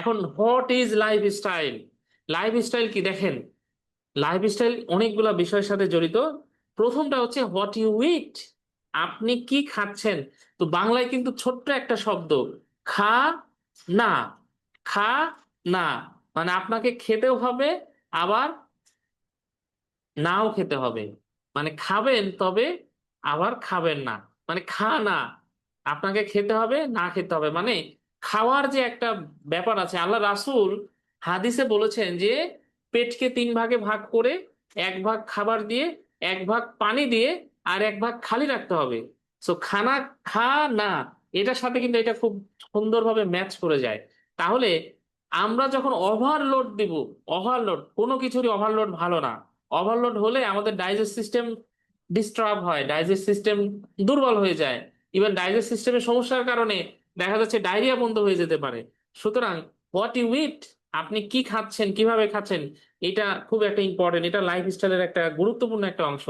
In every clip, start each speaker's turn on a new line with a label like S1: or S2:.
S1: এখন what is lifestyle lifestyle কি? দেখেন লাইফ স্টাইল অনেকগুলা বিষয়ের সাথে জড়িত। প্রথমটা হচ্ছে হোয়াট ইউ ইট আপনি কি খাচ্ছেন? তো বাংলায় কিন্তু ছোট্ট একটা শব্দ, খা না খা না। মানে আপনাকে খেতেও হবে, আবার নাও খেতে হবে। মানে খাবেন, তবে আবার খাবেন না। মানে খা না। আপনাকে খেতে হবে, না খেতে হবে। মানে খাওয়ার যে একটা ব্যাপার আছে, আল্লাহ রাসুল হাদিসে বলেছেন যে, পেটকে তিন ভাগে ভাগ করে এক ভাগ খাবার দিয়ে, এক ভাগ পানি দিয়ে আর এক ভাগ খালি রাখতে হবে। সো খানা খা না, এটার সাথে কিন্তু এটা খুব সুন্দরভাবে ম্যাচ করে যায়। তাহলে আমরা যখন ওভারলোড দিব ওভারলোড কোনো কিছুরই ওভারলোড ভালো না। ওভারলোড হলে আমাদের ডাইজেস্ট সিস্টেম ডিস্টার্ব হয় ডাইজেস্ট সিস্টেম দুর্বল হয়ে যায়। ইভেন ডাইজেস্ট সিস্টেমের সমস্যার কারণে দেখা যাচ্ছে ডায়রিয়া বন্ধ হয়ে যেতে পারে। সুতরাং হোয়াট ইউ ইট আপনি কি খাচ্ছেন, কীভাবে খাচ্ছেন, এটা খুব একটা ইম্পর্টেন্ট এটা লাইফ স্টাইলের একটা গুরুত্বপূর্ণ একটা অংশ।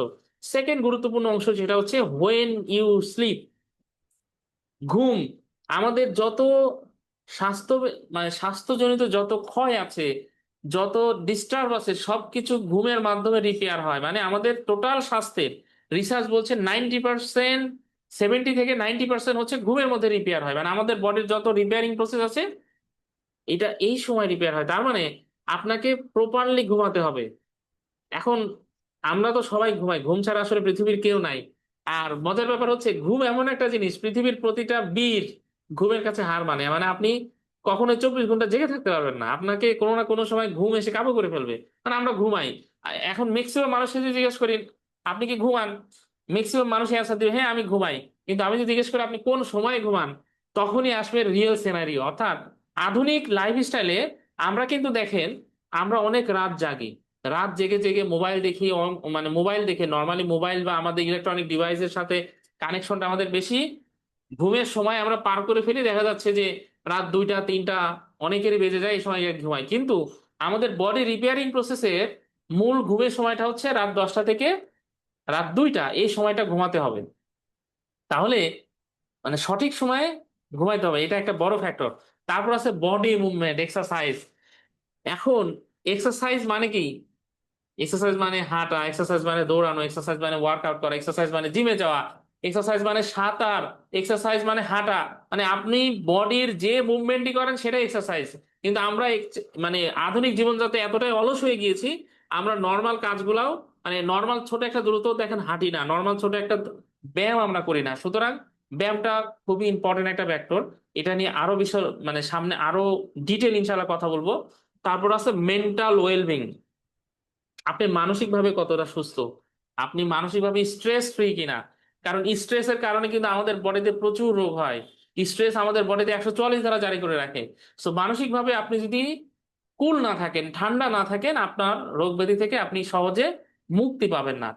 S1: সেকেন্ড গুরুত্বপূর্ণ অংশ যেটা হচ্ছে হোয়েন ইউ স্লিপ ঘুম। আমাদের যত স্বাস্থ্য মানে স্বাস্থ্যজনিত যত ক্ষয় আছে, যত ডিস্টার্ব আছে, সবকিছু ঘুমের মাধ্যমে রিপেয়ার হয়। মানে আমাদের টোটাল স্বাস্থ্যের রিসার্চ বলছে নাইনটি পার্সেন্ট সেভেন্টি থেকে নাইনটি পার্সেন্ট হচ্ছে ঘুমের মধ্যে রিপেয়ার হয়। মানে আমাদের বডির যত রিপেয়ারিং প্রসেস আছে, এটা এই সময় রিপেয়ার হয়। তার মানে আপনাকে প্রপারলি ঘুমাতে হবে। এখন আমরা তো সবাই ঘুমাই, ঘুম ছাড়া আসলে পৃথিবীর কেউ নাই। আর মজার ব্যাপার হচ্ছে, ঘুম এমন একটা জিনিস, পৃথিবীর প্রতিটা বীর ঘুমের কাছে হার মানে। মানে আপনি কখনো চব্বিশ ঘণ্টা জেগে থাকতে পারবেন না। আপনাকে কোনো না কোনো সময় ঘুম এসে কাবু করে ফেলবে। মানে আমরা ঘুমাই। এখন ম্যাক্সিমাম মানুষকে জিজ্ঞেস করি, আপনি কি ঘুমান? ম্যাক্সিমাম মানুষ অ্যান্সার দিবে হ্যাঁ আমি ঘুমাই। কিন্তু আমি যদি জিজ্ঞেস করি, আপনি কোন সময় ঘুমান? তখনই আসবে রিয়েল সিনারিও অর্থাৎ আধুনিক লাইফস্টাইলে আমরা কিন্তু দেখেন, আমরা অনেক রাত জাগি। রাত জেগে জেগে মোবাইল দেখি মানে মোবাইল দেখে। নর্মালি মোবাইল বা আমাদের ইলেকট্রনিক ডিভাইসের সাথে কানেকশনটা আমাদের বেশি। ঘুমের সময় আমরা পার করে ফেলি, দেখা যাচ্ছে যে রাত দুইটা, তিনটা, অনেকেরই বেজে যায়, এই সময় ঘুমাই। কিন্তু আমাদের বডি রিপেয়ারিং প্রসেসের মূল ঘুমের সময়টা হচ্ছে রাত দশটা থেকে রাত দুইটা, এই সময়টা ঘুমাতে হবে। তাহলে মানে সঠিক সময়ে ঘুমাইতে হবে, এটা একটা বড় ফ্যাক্টর তারপর আছে বডি মুভমেন্ট এক্সারসাইজ এখন এক্সারসাইজ মানে কি? এক্সারসাইজ মানে হাঁটা এক্সারসাইজ মানে দৌড়ানো এক্সারসাইজ মানে ওয়ার্কআউট করা এক্সারসাইজ মানে জিমে যাওয়া এক্সারসাইজ মানে সাঁতার এক্সারসাইজ মানে হাঁটা। মানে আপনি বডির যে মুভমেন্টই করেন, সেটাই এক্সারসাইজ কিন্তু আমরা মানে আধুনিক জীবনযাত্রা এতটাই অলস হয়ে গিয়েছি, আমরা নর্মাল কাজগুলাও মানে নর্মাল ছোট একটা দূরত্ব দেখেন হাঁটি না। নর্মাল ছোট একটা ব্যায়াম আমরা করি না। সুতরাং ব্যায়ামটা খুবই ইম্পর্টেন্ট একটা ফ্যাক্টর এটা নিয়ে আরও বিষয় মানে সামনে আরও ডিটেল ইনশাল্লাহ কথা বলব। তারপর আছে মেন্টাল ওয়েলবিং আপনি মানসিকভাবে কতটা সুস্থ? আপনি মানসিকভাবে স্ট্রেস ফ্রি কিনা? কারণ স্ট্রেসের কারণে কিন্তু আমাদের বডিতে প্রচুর রোগ হয়। স্ট্রেস আমাদের বডিতে একশো চুয়াল্লিশ ধারা জারি করে রাখে। সো মানসিকভাবে আপনি যদি কুল না থাকেন, ঠান্ডা না থাকেন, আপনার রোগ ব্যাধি থেকে আপনি সহজে মুক্তি পাবেন না।